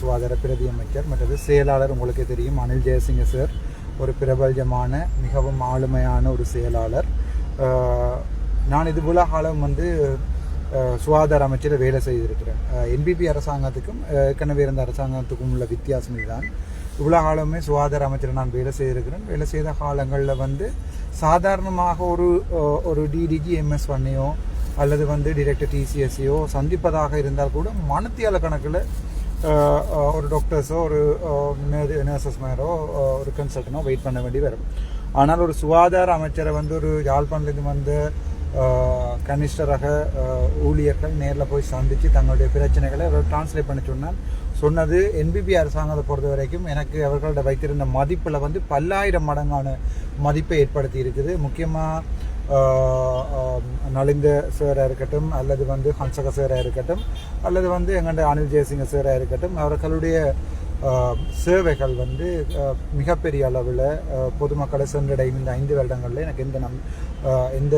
சுகாதார பிரதி அமைச்சர் மற்றது செயலாளர் உங்களுக்கு தெரியும். அனில் ஜெயசிங்க சார் ஒரு பிரபல்யமான மிகவும் ஆளுமையான ஒரு செயலாளர். நான் இது போல காலம் வந்து சுகாதார அமைச்சர் வேலை செய்திருக்கிறேன். என்பிபி அரசாங்கத்துக்கும் ஏற்கனவே இருந்த அரசாங்கத்துக்கும் உள்ள வித்தியாசம் இதுதான். இவ்வளோ காலமே சுகாதார அமைச்சர் நான் வேலை செய்திருக்கிறேன். வேலை செய்த காலங்களில் வந்து சாதாரணமாக ஒரு ஒரு டிடிஜி எம்எஸ் பண்ணையோ அல்லது வந்து டிரெக்டர் டிசிஎஸ்சியோ சந்திப்பதாக இருந்தால் கூட மனத்தியால கணக்கில் ஒரு டாக்டர்ஸோ ஒரு நர்சஸ் மேரோ ஒரு கன்சல்டனோ வெயிட் பண்ண வேண்டி வரும் ஆனால் ஒரு சுகாதார அமைச்சரை வந்து ஒரு யாழ்ப்பாணத்துலேருந்து வந்த அஹ், கனிஷ்ட ரக ஊழியர்கள் நேரில் போய் சந்தித்து தங்களுடைய பிரச்சனைகளை அவர் டிரான்ஸ்லேட் பண்ண சொன்னால் சொன்னது என்பிபி அரசாங்கத்தை பொறுத்த வரைக்கும் எனக்கு அவர்களோட வைத்திருந்த மதிப்பில் வந்து பல்லாயிரம் மடங்கான மதிப்பை ஏற்படுத்தி இருக்குது. முக்கியமாக நலிந்த சேராக இருக்கட்டும் அல்லது வந்து ஹன்சக சேராக இருக்கட்டும் அல்லது வந்து எங்கள்கிட்ட அனில் ஜெயசிங்க சேராக இருக்கட்டும் அவர்களுடைய சேவைகள் வந்து மிகப்பெரிய அளவில் பொதுமக்களை சென்றடையும் இந்த ஐந்து வருடங்களில் எனக்கு எந்த நம் எந்த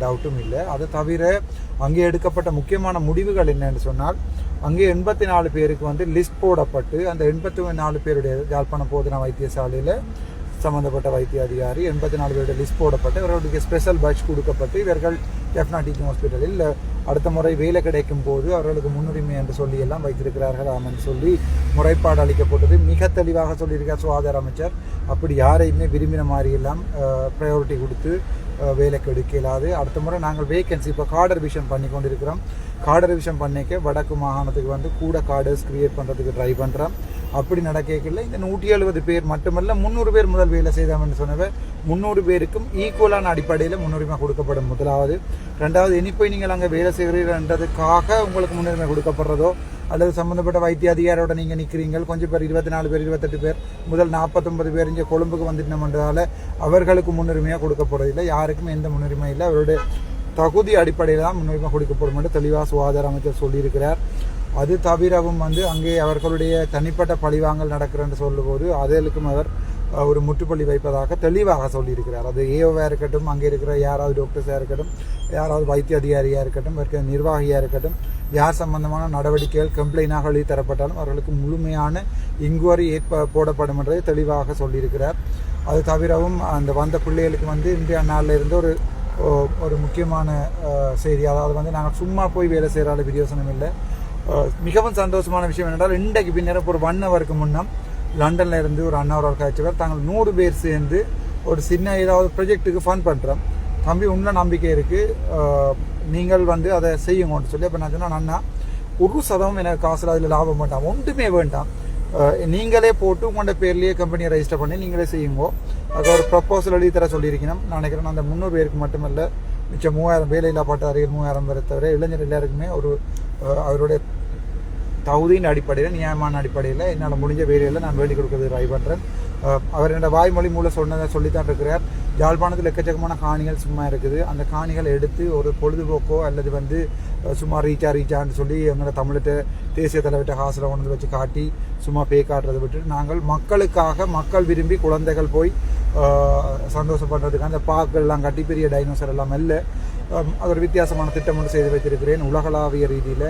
டவுட்டும் இல்லை. அதை தவிர அங்கே எடுக்கப்பட்ட முக்கியமான முடிவுகள் என்னன்னு சொன்னால் அங்கே எண்பத்தி நாலு பேருக்கு வந்து லிஸ்ட் போடப்பட்டு அந்த எண்பத்தி நாலு பேருடைய யாழ்ப்பாணம் போதனா வைத்தியசாலையில் சம்பந்தப்பட்ட வைத்திய அதிகாரி எண்பத்தி நாலு பேருடைய லிஸ்ட் போடப்பட்டு இவர்களுக்கு ஸ்பெஷல் பட்ஜ் கொடுக்கப்பட்டு இவர்கள் டெஃப்னா டீச்சிங் ஹாஸ்பிட்டலில் அடுத்த முறை வேலை கிடைக்கும் போது அவர்களுக்கு முன்னுரிமை என்று சொல்லி எல்லாம் வைத்திருக்கிறார்கள் ஆமன் சொல்லி முறைப்பாடு அளிக்கப்பட்டது. மிக தெளிவாக சொல்லியிருக்கார் சுகாதார அமைச்சர். அப்படி யாரையுமே விரும்பின மாதிரி எல்லாம் ப்ரையாரிட்டி கொடுத்து வேலை வேலைக்கு எடுக்க அடுத்த முறை நாங்கள் வேகன்சி இப்போ கார்டர் விஷன் பண்ணி கொண்டிருக்கிறோம். கார்டர் விஷன் பண்ணிக்க வடக்கு மாகாணத்துக்கு வந்து கூட கார்டர்ஸ் கிரியேட் பண்ணுறதுக்கு ட்ரை பண்ணுறோம் அப்படி நடக்கல இந்த நூற்றி எழுபது பேர் மட்டுமல்ல முந்நூறு பேர் முதல் வேலை செய்தாமன்னு சொன்னவர். முந்நூறு பேருக்கும் ஈக்குவலான அடிப்படையில் முன்னுரிமை கொடுக்கப்படும் முதலாவது. ரெண்டாவது இனி போய் நீங்கள் அங்கே வேலை செய்கிறீர்கள்ன்றதுக்காக உங்களுக்கு முன்னுரிமை கொடுக்கப்படுறதோ அல்லது சம்மந்தப்பட்ட வைத்திய அதிகாரியோட நீங்கள் நிற்கிறீங்க கொஞ்சம் பேர் இருபத்தி நாலு பேர் இருபத்தெட்டு பேர் முதல் நாற்பத்தொன்பது பேர் இங்கே கொழும்புக்கு வந்துட்டோம்ன்றதால அவர்களுக்கு முன்னுரிமையாக கொடுக்கப்படுறதில்லை யாருக்கும் எந்த முன்னுரிமை இல்லை. அவருடைய தகுதி அடிப்படையில் தான் முன்னுரிமை கொடுக்கப்படும் என்று தெளிவாக சுகாதார அமைச்சர் சொல்லியிருக்கிறார். அது தவிரவும் வந்து அங்கே அவர்களுடைய தனிப்பட்ட பழிவாங்கல் நடக்கிறன்னு சொல்லும்போது அதற்கும் அவர் ஒரு முற்றுப்புள்ளி வைப்பதாக தெளிவாக சொல்லியிருக்கிறார். அது ஏஓவாக இருக்கட்டும் அங்கே இருக்கிற யாராவது டாக்டர்ஸாக இருக்கட்டும் யாராவது வைத்திய அதிகாரியாக இருக்கட்டும் இருக்கிற நிர்வாகியாக இருக்கட்டும் யார் சம்பந்தமான நடவடிக்கைகள் கம்ப்ளைண்டாக எழுதி தரப்பட்டாலும் அவர்களுக்கு முழுமையான இன்குவரி ஏற்ப போடப்படும் என்றதை தெளிவாக சொல்லியிருக்கிறார். அது தவிரவும் அந்த வந்த பிள்ளைகளுக்கு வந்து இந்தியா நாளில் இருந்து ஒரு ஒரு முக்கியமான செய்தி. அதாவது வந்து நாங்கள் சும்மா போய் வேலை செய்கிற பிரயோசனம் இல்லை. மிகவும் சந்தோஷமான விஷயம் என்னென்றால் இன்றைக்கு பின்னர் ஒரு ஒன் ஹவருக்கு முன்னம் லண்டனில் இருந்து ஒரு அன்னவர் காய்ச்சவர் தாங்கள் நூறு பேர் சேர்ந்து ஒரு சின்ன ஏதாவது ப்ரொஜெக்ட்டுக்கு ஃபண்ட் பண்ணுறோம் தம்பி உள்ள நம்பிக்கை இருக்குது நீங்கள் வந்து அதை செய்யுங்கன்னு சொல்லி அப்போ நான் சொன்னேன் அண்ணா ஒரு சதவம் எனக்கு காசில் அதில் லாபம் வேண்டாம். ஒன்றுமே வேண்டாம். நீங்களே போட்டு உங்களோட பேர்லேயே கம்பெனியை ரெஜிஸ்டர் பண்ணி நீங்களே செய்யுங்கோ. அது ஒரு ப்ரப்போசல் எழுதி தர சொல்லியிருக்கணும். நான் நினைக்கிறேன் அந்த முந்நூறு பேருக்கு மட்டுமல்ல மிச்சம் மூவாயிரம் வேலையில்லா பட்டாரிகள் மூவாயிரம் பேரை தவிர இளைஞர் எல்லாருக்குமே ஒரு அவருடைய தகுதியின் அடிப்படையில் நியாயமான அடிப்படையில் என்னால் முடிஞ்ச வேலையில் நான் வேண்டிக் கொடுக்கறது ட்ரை பண்ணுறேன் அவர் என்னோட வாய்மொழி மூலம் சொன்னதை சொல்லித்தான் இருக்கிறார். யாழ்ப்பாணத்தில் எக்கச்சக்கமான காணிகள் சும்மா இருக்குது. அந்த காணிகளை எடுத்து ஒரு பொழுதுபோக்கோ அல்லது வந்து சும்மா ரீச்சா ரீச்சான்னு சொல்லி எங்களோட தமிழ்கிட்ட தேசிய தலைவர்கிட்ட ஹாசில் கொண்டு வச்சு காட்டி சும்மா பே காட்டுறதை விட்டுட்டு நாங்கள் மக்களுக்காக மக்கள் விரும்பி குழந்தைகள் போய் சந்தோஷப்படுறதுக்கு அந்த பார்க்கெல்லாம் கட்டி பெரிய டைனோசர் எல்லாம் இல்லை அது ஒரு வித்தியாசமான திட்டம் ஒன்று செய்து வைத்திருக்கிறேன். உலகளாவிய ரீதியில்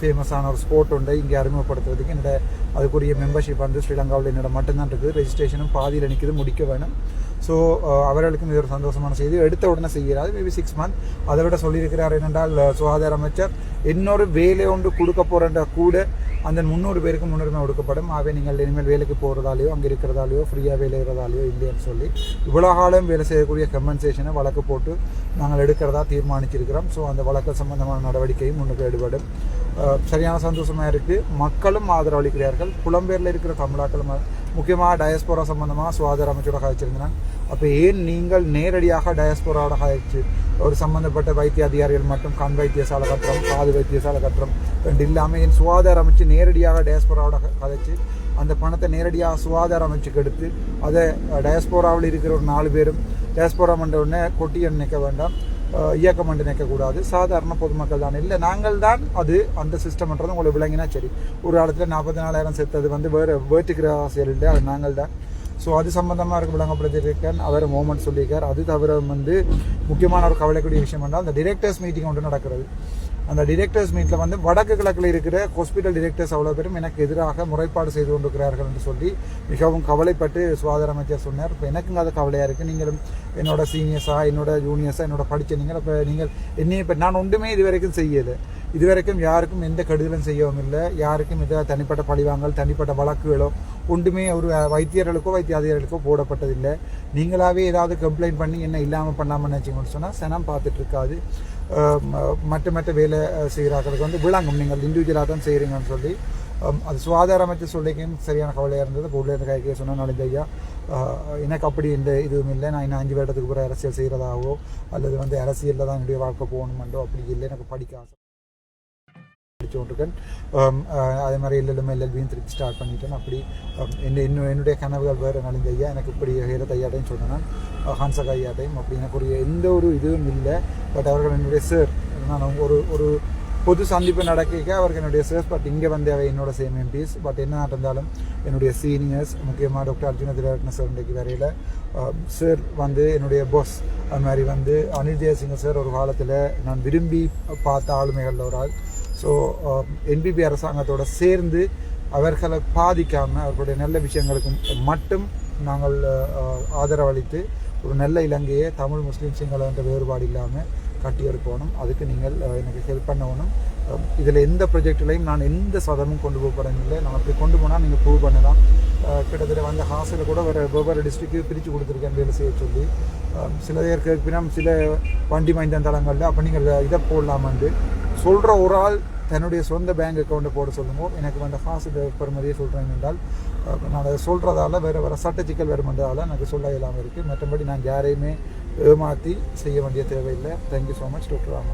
ஃபேமஸான ஒரு ஸ்போர்ட் ஒன்றை இங்கே அறிமுகப்படுத்துறதுக்கு என்னோட அதுக்குரிய மெம்பர்ஷிப் வந்து ஸ்ரீலங்காவில் என்னோட மட்டும்தான் இருக்குது. ரெஜிஸ்ட்ரேஷனும் பாதியில் நிற்கிது முடிக்க வேணும். ஸோ அவர்களுக்கும் இது ஒரு சந்தோஷமான செய்தி. எடுத்த உடனே செய்கிறார் மேபி சிக்ஸ் மந்த் அதை விட சொல்லியிருக்கிறார் என்னென்றால் சுகாதார அமைச்சர் இன்னொரு வேலை ஒன்று கொடுக்க போகிறன்ற கூட அந்த முந்நூறு பேருக்கு முன்னுரிமை கொடுக்கப்படும். ஆகவே நீங்கள் இனிமேல் வேலைக்கு போகிறதாலையோ அங்கே இருக்கிறதாலையோ ஃப்ரீயாக வேலை இருக்கிறதாலையோ இல்லைன்னு சொல்லி இவ்வளோ காலம் வேலை செய்யக்கூடிய கம்பன்சேஷனை வழக்கு போட்டு நாங்கள் எடுக்கிறதா தீர்மானிச்சிருக்கிறோம். ஸோ அந்த வழக்கு சம்பந்தமான நடவடிக்கையும் முன்னுக்கு ஈடுபடும் சரியான சந்தோஷமாக இருக்குது மக்களும் ஆதரவளிக்கிறார்கள். புலம்பெயரில் இருக்கிற தமிழாக்களும் முக்கியமாக டயஸ்போரா சம்பந்தமாக சுகாதார அமைச்சரோட கழிச்சிருந்தேன் அப்போ ஏன் நீங்கள் நேரடியாக டயஸ்போராவோட காய்ச்சி ஒரு சம்பந்தப்பட்ட வைத்திய அதிகாரிகள் மட்டும் கண் வைத்தியசாலை கட்டுறோம் காது வைத்தியசாலை கட்டுறோம் ரெண்டு இல்லாமல் என் சுகாதார அமைச்சு நேரடியாக டயஸ்போராவோட கதைச்சு அந்த பணத்தை நேரடியாக சுகாதார அமைச்சுக்கு எடுத்து அதை டயஸ்போராவில் இருக்கிற ஒரு நாலு பேரும் டயஸ்போரா மண்ட உடனே கொட்டி நிற்க வேண்டாம். இயக்கம் மண்டு நிற்கக்கூடாது சாதாரண பொதுமக்கள் தான். இல்லை நாங்கள் தான் அது அந்த சிஸ்டம்ன்றது உங்களுக்கு விளங்கினா சரி. ஒரு காலத்தில் நாற்பத்தி நாலாயிரம் செத்தது வந்து வேறு வேட்டுக்கிற ஆசையில் இல்லை. அது நாங்கள் தான். ஸோ அது சம்மந்தமாக இருக்க விளங்கப்படுத்திருக்கேன் அவர் மூமெண்ட் சொல்லியிருக்கார். அது தவிர வந்து முக்கியமான ஒரு கவலைக்கூடிய விஷயம் என்றால் அந்த டிரெக்டர்ஸ் மீட்டிங் ஒன்று நடக்கிறது. அந்த டிரெக்டர்ஸ் மீட்டில் வந்து வடக்கு கிழக்கில் இருக்கிற ஹாஸ்பிட்டல் டிரெக்டர்ஸ் அவ்வளோ பேரும் எனக்கு எதிராக முறைப்பாடு செய்து கொண்டிருக்கிறார்கள் என்று சொல்லி மிகவும் கவலைப்பட்டு சுகாதார அமைச்சர் சொன்னார். இப்போ எனக்கும் அது கவலையாக இருக்குது நீங்களும் என்னோட சீனியர்ஸாக என்னோட ஜூனியர்ஸாக என்னோட படித்த நீங்கள் இப்போ நீங்கள் என்னையும் இப்போ நான் ஒன்றுமே இது வரைக்கும் செய்யலை. இது வரைக்கும் யாருக்கும் எந்த கெடுதலும் செய்யவும் இல்லை. யாருக்கும் இதை தனிப்பட்ட பழிவாங்கல் தனிப்பட்ட வழக்குகளோ ஒன்றுமே ஒரு வைத்தியர்களுக்கோ வைத்தியாதிகளுக்கோ போடப்பட்டதில்லை. நீங்களாவே ஏதாவது கம்ப்ளைண்ட் பண்ணி என்ன இல்லாமல் பண்ணாமல் நினச்சிங்கன்னு சொன்னால் சனம் பார்த்துட்டு இருக்காது. மற்ற மற்ற வேலை செய்கிறார்களுக்கு வந்து விளங்கும். நீங்கள் இண்டிவிஜுவலாக தான் செய்கிறீங்கன்னு சொல்லி அது சுகாதார அமைச்சர் சொல்லிக்கும் சரியான கவலையாக இருந்தது. இப்போ உள்ள இருந்து கைக்கே சொன்னால் நாளைக்கு ஐயா எனக்கு அப்படி இந்த இதுவும் இல்லை. நான் இன்னும் அஞ்சு வருடத்துக்கு பிறகு அரசியல் செய்கிறதாவோ அல்லது வந்து அரசியலில் தான் என்னுடைய வாழ்க்கை போகணுமெண்டோ அப்படி இல்லை. எனக்கு படிக்க ஆசை. படிச்சுக்கொண்டிருக்கேன் அதே மாதிரி எல்எல்எம் எல்எல்பியும் திருப்பி ஸ்டார்ட் பண்ணிட்டேன். அப்படி என்ன இன்னும் என்னுடைய கனவுகள் வேறு நலிந்த ஐயா எனக்கு இப்படி ஹீரத் ஐயாட்டையும் சொன்னேன் ஹான்சக் ஐயாட்டையும் அப்படி எனக்கு ஒரு எந்த ஒரு இதுவும் இல்லை. பட் அவர்கள் என்னுடைய சார் நான் ஒரு ஒரு பொது சந்திப்பு நடக்க அவருக்கு என்னுடைய சார் பட் இங்கே வந்து அவை என்னோட சேம் எம்பிஸ் பட் என்ன நடந்தாலும் என்னுடைய சீனியர்ஸ் முக்கியமாக டாக்டர் அர்ஜுன திரட்ன சார் இன்றைக்கு வரையில் சார் வந்து என்னுடைய பாஸ் அது மாதிரி வந்து அனில் ஜெயசிங்க சார் ஒரு காலத்தில் நான் விரும்பி பார்த்த ஆளுமைகளில் ஒரு ஆள். ஸோ என்பிபி um, அரசாங்கத்தோடு சேர்ந்து அவர்களை பாதிக்காமல் அவர்களுடைய நல்ல விஷயங்களுக்கு மட்டும் நாங்கள் ஆதரவளித்து ஒரு நல்ல இலங்கையை தமிழ் முஸ்லீம் சிங்கள என்ற வேறுபாடு இல்லாமல் கட்டியெடுக்கணும் அதுக்கு நீங்கள் எனக்கு ஹெல்ப் பண்ணணும். இதில் எந்த ப்ரொஜெக்ட்லையும் நான் எந்த சதமும் கொண்டு போக போகிறேன் நான் அப்படி கொண்டு போனால் நீங்கள் ப்ரூவ் பண்ணலாம். கிட்டத்தட்ட வந்த ஹாஸ்டலில் கூட வேறு வெவ்வேறு டிஸ்ட்ரிக்கு பிரித்து கொடுத்துருக்கேன் வேலை செய்ய சொல்லி. சில பேருக்கு பின்னால் சில வண்டி மைந்த தளங்களில் அப்போ நீங்கள் இதை போடலாமான்ட்டு சொல்கிற ஒரு ஆள் தன்னுடைய சொந்த பேங்க் அக்கௌண்ட்டை போட சொல்லுங்க எனக்கு வந்து காசு பெறுமதியை சொல்கிறேன் என்றால் நான் அதை சொல்கிறதால வேறு வேறு சட்ட சிக்கல் வருமென்றதால எனக்கு சொல்ல இல்லாமல் இருக்குது மற்றபடி நான் யாரையுமே ஏமாற்றி செய்ய வேண்டிய தேவையில்லை. Thank you so much doctor Raman